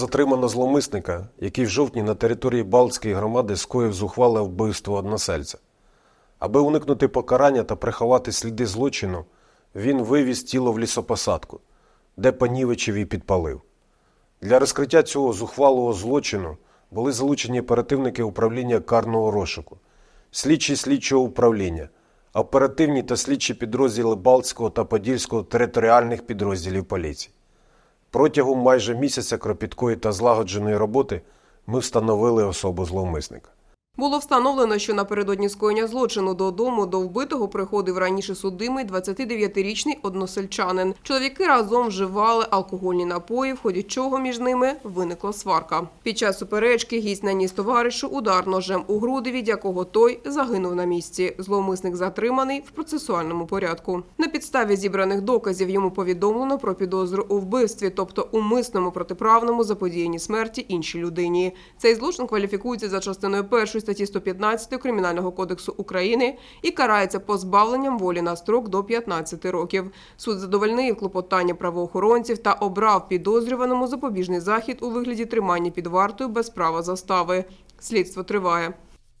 Затримано зловмисника, який в жовтні на території Балтської громади скоїв зухвале вбивство односельця. Аби уникнути покарання та приховати сліди злочину, він вивіз тіло в лісопосадку, де понівечив і підпалив. Для розкриття цього зухвалого злочину були залучені оперативники управління карного розшуку, слідчі слідчого управління, оперативні та слідчі підрозділи Балтського та Подільського територіальних підрозділів поліції. Протягом майже місяця кропіткої та злагодженої роботи ми встановили особу зловмисника. Було встановлено, що напередодні скоєння злочину додому до вбитого приходив раніше судимий 29-річний односельчанин. Чоловіки разом вживали алкогольні напої, в ході чого між ними виникла сварка. Під час суперечки гість наніс товаришу удар ножем у груди, від якого той загинув на місці. Зловмисник затриманий в процесуальному порядку. На підставі зібраних доказів йому повідомлено про підозру у вбивстві, тобто умисному протиправному заподіянні смерті іншій людині. Цей злочин кваліфікується за частиною першої статті 115 Кримінального кодексу України і карається позбавленням волі на строк до 15 років. Суд задовольнив клопотання правоохоронців та обрав підозрюваному запобіжний захід у вигляді тримання під вартою без права застави. Слідство триває.